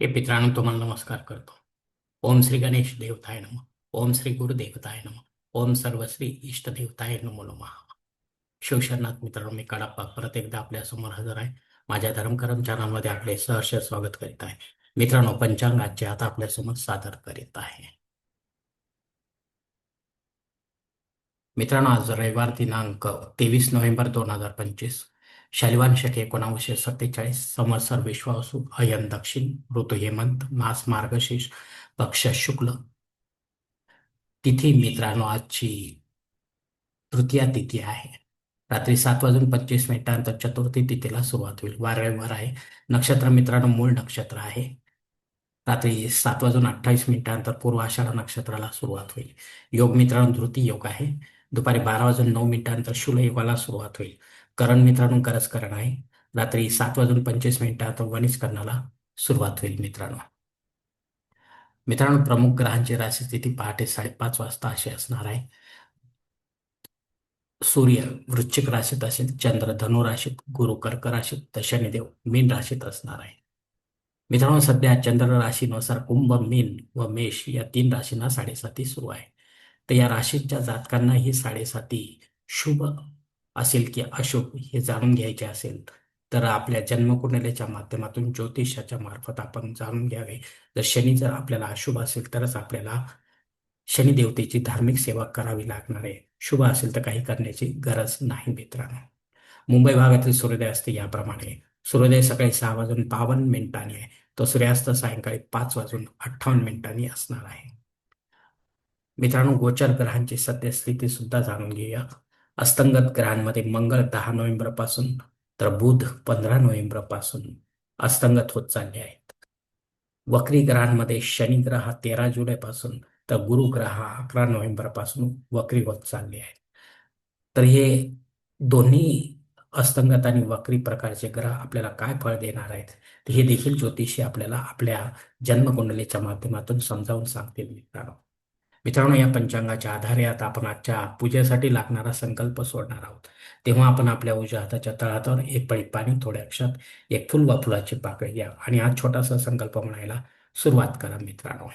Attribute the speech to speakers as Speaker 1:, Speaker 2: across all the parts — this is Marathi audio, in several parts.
Speaker 1: हे मित्रांनो तुम्हाला नमस्कार करतो. ओम श्री गणेश देवताय नम. ओम श्री गुरुदेवताय नम. ओम सर्वश्री इष्ट देवताय नमो नम. शिवशरनाथ मित्रांनो मी कडाप्पा परत एकदा आपल्यासमोर हजर आहे. माझ्या धर्मकरम चॅनलमध्ये आपले सहर्ष स्वागत करीत आहे. मित्रांनो पंचांगाचे आता आपल्यासमोर सादर करीत आहे. मित्रांनो आज रविवार दिनांक तेवीस नोव्हेंबर दोन हजार पंचवीस. शालिवान शके एकोणावीसशे सत्तेचाळीस संवत्सर विश्वासू अयन दक्षिण ऋतू हेमंत मास मार्गशीर्ष पक्ष शुक्ल. तिथी मित्रांनो आजची तृतीया तिथी आहे. रात्री सात वाजून पंचवीस मिनिटांनंतर चतुर्थी तिथीला सुरुवात होईल. वारंवार आहे. नक्षत्र मित्रांनो मूळ नक्षत्र आहे. रात्री सात वाजून अठ्ठावीस मिनिटांनंतर पूर्व आषाढ नक्षत्राला सुरुवात होईल. योग मित्रांनो धृती योग आहे. दुपारी बारा वाजून नऊ मिनिटांनंतर शुल युगाला सुरुवात होईल. करण मित्रांनो करसकरण आहे. रात्री सात वाजून पंचवीस मिनिटात वनिष्करणाला सुरुवात होईल मित्रांनो. मित्रांनो प्रमुख ग्रहांची राशी स्थिती पहाटे साडेपाच वाजता अशी असणार आहे. सूर्य वृश्चिक राशीत असेल चंद्र धनु राशीत गुरु कर्क राशीत तर शनिदेव मीन राशीत असणार आहे. मित्रांनो सध्या चंद्र राशीनुसार कुंभ मीन व मेष या तीन राशींना साडेसाती सुरू आहे. तर या राशीच्या जातकांना ही साडेसाती शुभ असेल की अशुभ हे जाणून घ्यायचे असेल तर आपल्या जन्मकुंडलीच्या माध्यमातून ज्योतिषाच्या मार्फत आपण जाणून घ्यावे. जर शनी जर आपल्याला अशुभ असेल तरच आपल्याला शनिदेवतेची धार्मिक सेवा करावी लागणार आहे. शुभ असेल तर काही करण्याची गरज नाही मित्रांनो. मुंबई भागातील सूर्योदय असते याप्रमाणे. सूर्योदय सकाळी सहा वाजून बावन्न मिनिटांनी आहे. तो सूर्यास्त सायंकाळी पाच वाजून अठ्ठावन्न मिनिटांनी असणार आहे. मित्रांनो गोचर ग्रहांची सद्यस्थिती सुद्धा जाणून घेऊया. अस्तंगत ग्रहांमध्ये मंगळ दहा नोव्हेंबरपासून तर बुध पंधरा नोव्हेंबरपासून अस्तंगत होत चालले आहेत. वक्री ग्रहांमध्ये शनी ग्रह हा तेरा जुलैपासून तर गुरु ग्रह हा अकरा नोव्हेंबरपासून वक्री होत चालले आहेत. तर हे दोन्ही अस्तंगत आणि वक्री प्रकारचे ग्रह आपल्याला काय फळ देणार आहेत हे देखील ज्योतिषी आपल्याला आपल्या जन्मकुंडलीच्या माध्यमातून समजावून सांगतील मित्रांनो. मित्रांनो या पंचांगाच्या आधारे आता आपण आजच्या पूजेसाठी लागणारा संकल्प सोडणार आहोत. तेव्हा आपण आपल्या उजव्या हाताच्या तळातवर एक पळी पाणी थोड्या अक्षात एक फुल वा फुलाची पाकळी घ्या आणि आज छोटासा संकल्प म्हणायला सुरुवात करा मित्रांनो.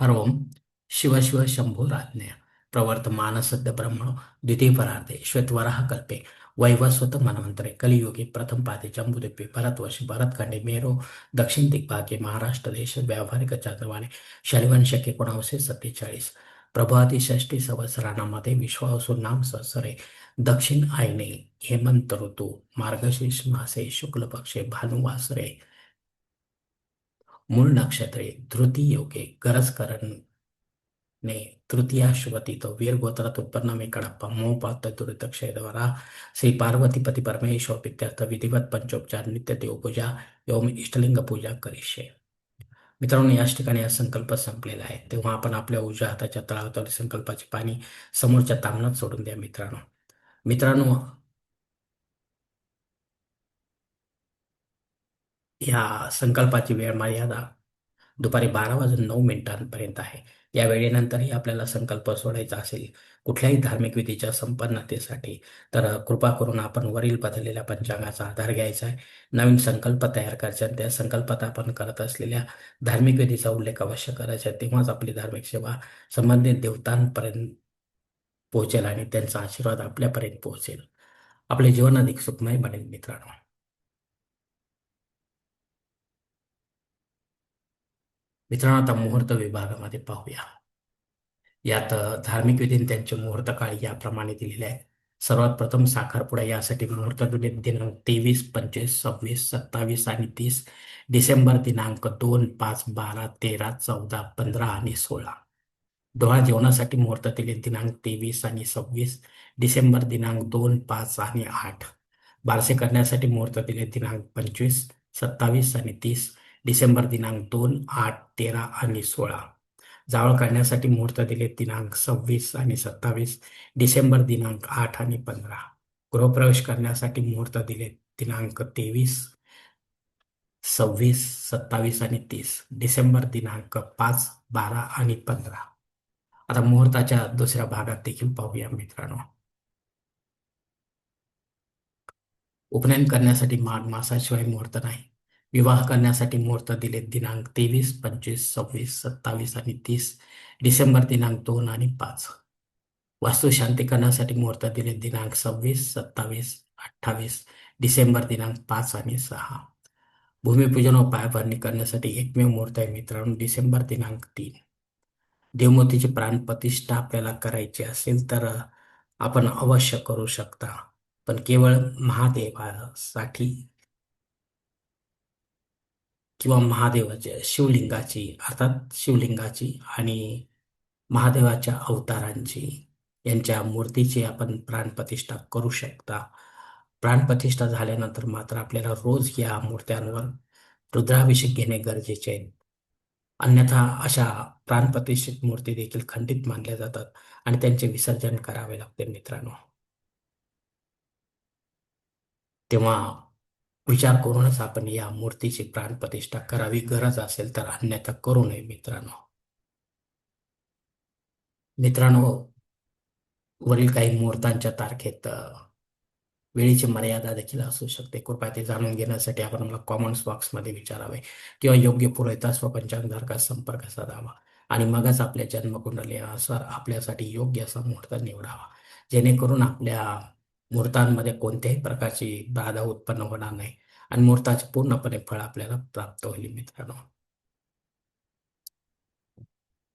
Speaker 1: हर ओम शिव शिव शंभो राज्ञा. प्रवर्तमान मानसद्य ब्रह्मण द्वितीय परार्धे श्वेतवराह कल्पे. वैवस्वत मनवंतरे कलियुगे प्रथम पादे जम्बूद्वीपे भरतवर्षी भरतखंडे मेरो दक्षिण दिग्भागे महाराष्ट्र देश व्यावहारिक चांद्रवाने शैलवंशक एकोणावीसशे सत्तेचाळीस प्रभाती षष्टी संवत्सरानामध्ये विश्वासू नाम सहसरे दक्षिण आयने हेमंत ऋतू मार्गशीर्ष मासे शुक्ल पक्षे भानुवासरे मूळ नक्षत्रे धृती योगे गरजकरण ने तृतीयाश्वतीत वीर गोत्रात उत्पन्न मे कडाप्पा मोपात दुरितक्षयद्वारा श्री पार्वतीपती परमेश्वर पित्यार्थ विधिवत पंचोपचार नित्य देवपूजा एवं इष्टलिंग पूजा करिष्ये मित्रांनो याच ठिकाणी हा संकल्प संपलेला आहे तेव्हा आपण आपल्या उजव्या हाताच्या तळावर संकल्पाचे पाणी समोरच्या तामणात सोडून द्या मित्रांनो मित्रांनो या संकल्पाची वेळ मर्यादा दुपारी बारा वाजून नऊ मिनिटांपर्यंत आहे. या वेळेनंतरही आपल्याला संकल्प सोडायचा असेल कुठल्याही धार्मिक विधीच्या संपन्नतेसाठी तर कृपा करून आपण वरील बदललेल्या पंचांगाचा आधार घ्यायचा आहे. नवीन संकल्प तयार करायचा त्या संकल्पात आपण करत असलेल्या धार्मिक विधीचा उल्लेख अवश्य करायचा तेव्हाच आपली धार्मिक सेवा संबंधित देवतांपर्यंत पोहोचेल आणि त्यांचा आशीर्वाद आपल्यापर्यंत पोहोचेल. आपले जीवन अधिक सुखमय बनेल मित्रांनो. मित्रांनो आता मुहूर्त विभागामध्ये पाहूया. यात धार्मिक विधीन त्यांचे मुहूर्त काळ याप्रमाणे दिलेले आहे सर्वात प्रथम साखरपुडा यासाठी मुहूर्त दिनांक तेवीस पंचवीस सव्वीस सत्तावीस आणि तीस डिसेंबर दिनांक दोन पाच बारा तेरा चौदा पंधरा आणि सोळा. डोळा जेवणासाठी मुहूर्त दिले दिनांक तेवीस आणि सव्वीस डिसेंबर दिनांक दोन पाच आणि आठ. बारसे करण्यासाठी मुहूर्त दिले दिनांक पंचवीस सत्तावीस आणि तीस डिसेंबर दिनांक दोन आठ तेरा आणि सोळा. जावळ काढण्यासाठी मुहूर्त दिले दिनांक सव्वीस आणि सत्तावीस डिसेंबर दिनांक आठ आणि पंधरा. गृहप्रवेश करण्यासाठी मुहूर्त दिले दिनांक तेवीस सव्वीस सत्तावीस आणि तीस. डिसेंबर दिनांक पाच बारा आणि पंधरा. आता मुहूर्ताच्या दुसऱ्या भागात देखील पाहूया मित्रांनो. उपनयन करण्यासाठी माघ मासाशिवाय मुहूर्त नाही. विवाह करण्यासाठी मुहूर्त दिले दिनांक तेवीस पंचवीस सव्वीस सत्तावीस आणि तीस डिसेंबर दिनांक दोन आणि पाच. वास्तुशांती करण्यासाठी मुहूर्त दिले दिनांक सव्वीस सत्तावीस अठ्ठावीस डिसेंबर दिनांक पाच आणि सहा. भूमिपूजन व पायाभरणी करण्यासाठी एकमेव मुहूर्त आहे मित्रांनो डिसेंबर दिनांक तीन. देवमूर्तीची प्राणप्रतिष्ठा आपल्याला करायची असेल तर आपण अवश्य करू शकता. पण केवळ महादेवासाठी किंवा महादेवाच्या शिवलिंगाची अर्थात शिवलिंगाची आणि महादेवाच्या अवतारांची यांच्या मूर्तीची आपण प्राणप्रतिष्ठा करू शकता. प्राणप्रतिष्ठा झाल्यानंतर मात्र आपल्याला रोज या मूर्त्यांवर रुद्राभिषेक घेणे गरजेचे आहे. अन्यथा अशा प्राणप्रतिष्ठित मूर्ती देखील खंडित मानल्या जातात आणि त्यांचे विसर्जन करावे लागते मित्रांनो. तेव्हा विचार करूनच आपण या मूर्तीची प्राणप्रतिष्ठा करावी गरज असेल तर अन्यथा करू नये मित्रांनो. मित्रांनो वरील काही मुहूर्तांच्या तारखेत वेळेची मर्यादा देखील असू शकते. कृपया ते जाणून घेण्यासाठी आपण मला कॉमेंट्स बॉक्समध्ये विचारावे किंवा योग्य पुरवठा व पंचांगधारकास संपर्क साधावा आणि मगच आपल्या जन्मकुंडलीनुसार आपल्यासाठी योग्य असा मुहूर्त निवडावा. जेणेकरून आपल्या मुहूर्तांमध्ये कोणत्याही प्रकारची बाधा उत्पन्न होणार नाही आणि मुहूर्ताचे पूर्णपणे फळ आपल्याला प्राप्त होईल मित्रांनो.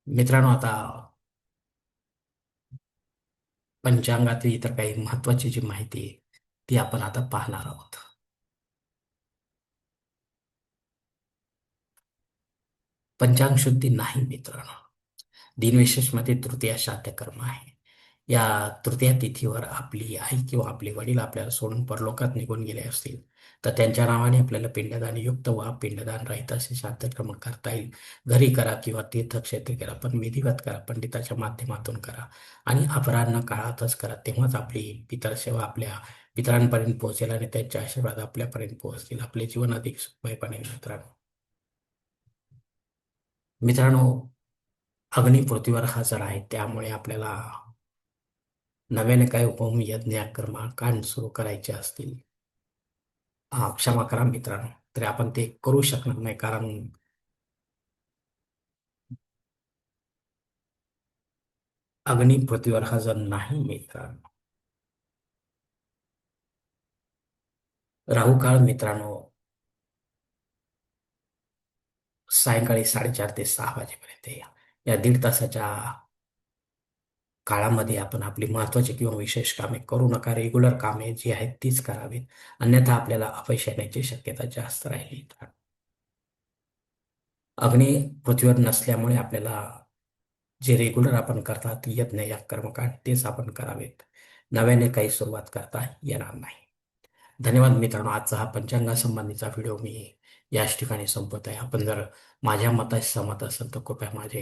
Speaker 1: मित्रांनो आता पंचांगातील इतर काही महत्वाची जी माहिती आहे ती आपण आता पाहणार आहोत. पंचांग शुद्धी नाही मित्रांनो. दिनविशेषमध्ये तृतीय शाद्य कर्म आहे. या तृतीया तिथीवर आपली आई किंवा आपले वडील आपल्याला सोडून परलोकात निघून गेले असतील तर त्यांच्या नावाने आपल्याला पिंडदान युक्त वा पिंडदान राहीत असे शांतक्रम करता येईल. घरी करा किंवा तीर्थक्षेत्री करा पण विधिवत करा पंडिताच्या माध्यमातून करा आणि अपराह्न काळातच करा. तेव्हाच आपली पितरसेवा आपल्या पितरांपर्यंत पोहोचेल आणि त्यांचे आशीर्वाद आपल्यापर्यंत पोहोचतील. आपले जीवन अधिक सुखमयपणे मित्रांनो. मित्रांनो अग्नी पृथ्वीवर हजर आहे त्यामुळे आपल्याला नव्याने काही होम यज्ञ कर्मकांड सुरू करायचे असतील? हा क्षमा करा मित्रांनो. तरी आपण ते करू शकणार नाही कारण अग्नी पृथ्वीवर हजर नाही मित्रांनो. राहू काळ मित्रांनो. सायंकाळी साडेचार ते सहा वाजेपर्यंत या दीड तासाच्या काळामध्ये आपण आपली महत्वाची किंवा विशेष कामे करू नका. रेग्युलर कामे जी आहेत तीच करावीत. अन्यथा आपल्याला अपयश येण्याची शक्यता जास्त राहिली. अग्नी पृथ्वीवर नसल्यामुळे आपल्याला जे रेग्युलर आपण करतात यज्ञ या कर्मकांड तेच आपण करावेत. नव्याने काही सुरुवात करता येणार नाही. धन्यवाद मित्रांनो. आजचा हा पंचांगासंबंधीचा व्हिडिओ मी याच ठिकाणी संपत आहे आपण जर माझ्या मताशी सहमत असेल तर कृपया माझे